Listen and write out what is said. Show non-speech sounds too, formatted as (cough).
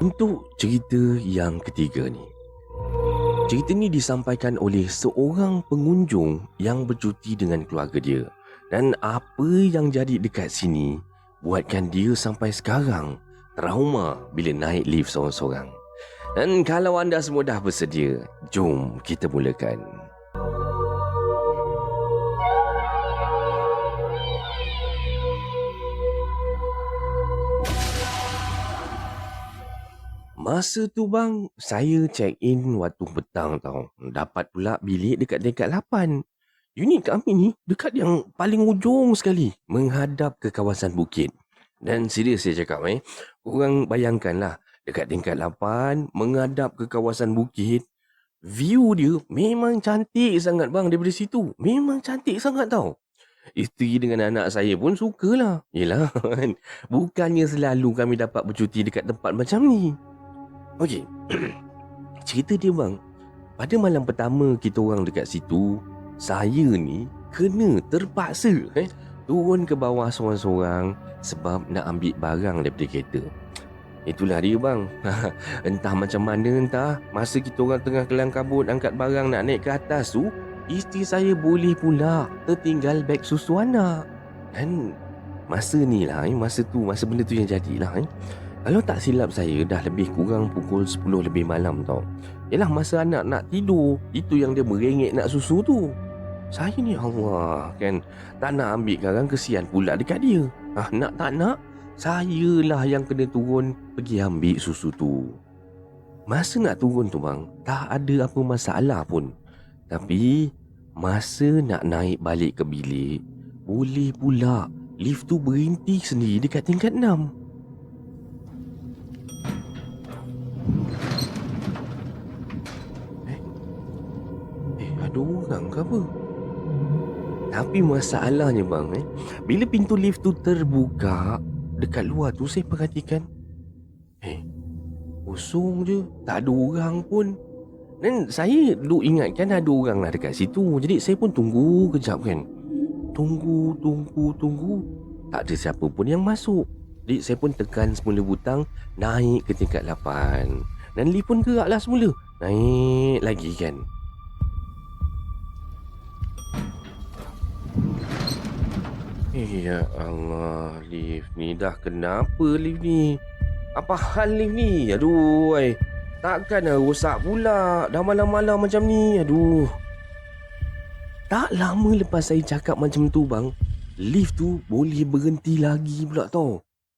Untuk cerita yang ketiga ni. Cerita ni disampaikan oleh seorang pengunjung yang bercuti dengan keluarga dia. Dan apa yang jadi dekat sini buatkan dia sampai sekarang trauma bila naik lift seorang-seorang. Dan kalau anda semua dah bersedia, jom kita mulakan. Masa tu bang, saya check in waktu petang tau. Dapat pula bilik dekat tingkat 8. Unit kami ni dekat yang paling ujung sekali. Menghadap ke kawasan bukit. Dan serius saya cakap eh. Korang bayangkanlah. Dekat tingkat 8, menghadap ke kawasan bukit. View dia memang cantik sangat bang daripada situ. Memang cantik sangat tau. Isteri dengan anak saya pun sukalah. Yelah (laughs) kan. Bukannya selalu kami dapat bercuti dekat tempat macam ni. Okey. (clears throat) Cerita dia bang. Pada malam pertama kita orang dekat situ, saya ni kena terpaksa eh turun ke bawah seorang-seorang sebab nak ambil barang daripada kereta. Itulah dia bang. (laughs) entah macam mana entah masa kita orang tengah kelang kabut angkat barang nak naik ke atas tu, isteri saya boleh pula tertinggal beg susu anak. Dan masa ni lah, eh, masa tu, masa benda tu yang jadilah eh. Kalau tak silap saya dah lebih kurang pukul 10 lebih malam tau. Yalah masa anak nak tidur, itu yang dia merengek nak susu tu. Saya ni Allah kan tak nak ambil garang kesian pula dekat dia. Ah nak tak nak, saya lah yang kena turun pergi ambil susu tu. Masa nak turun tu bang, tak ada apa masalah pun. Tapi masa nak naik balik ke bilik, boleh pula lift tu berhenti sendiri dekat tingkat 6. Ada orang ke apa? Tapi masalahnya bang eh, bila pintu lift tu terbuka, dekat luar tu saya perhatikan eh, kosong je, tak ada orang pun. Dan saya duk ingatkan ada orang lah dekat situ. Jadi saya pun tunggu kejap kan. Tunggu, tunggu, tunggu. Tak ada siapa pun yang masuk. Jadi saya pun tekan semula butang naik ke tingkat 8. Dan lift pun gerak lah semula. Naik lagi kan. Ya Allah, lift ni dah kenapa lift ni? Apa hal lift ni? Aduh. Takkan dah rosak pula. Dah malam-malam macam ni. Aduh. Tak lama lepas saya cakap macam tu bang, lift tu boleh berhenti lagi pula tau.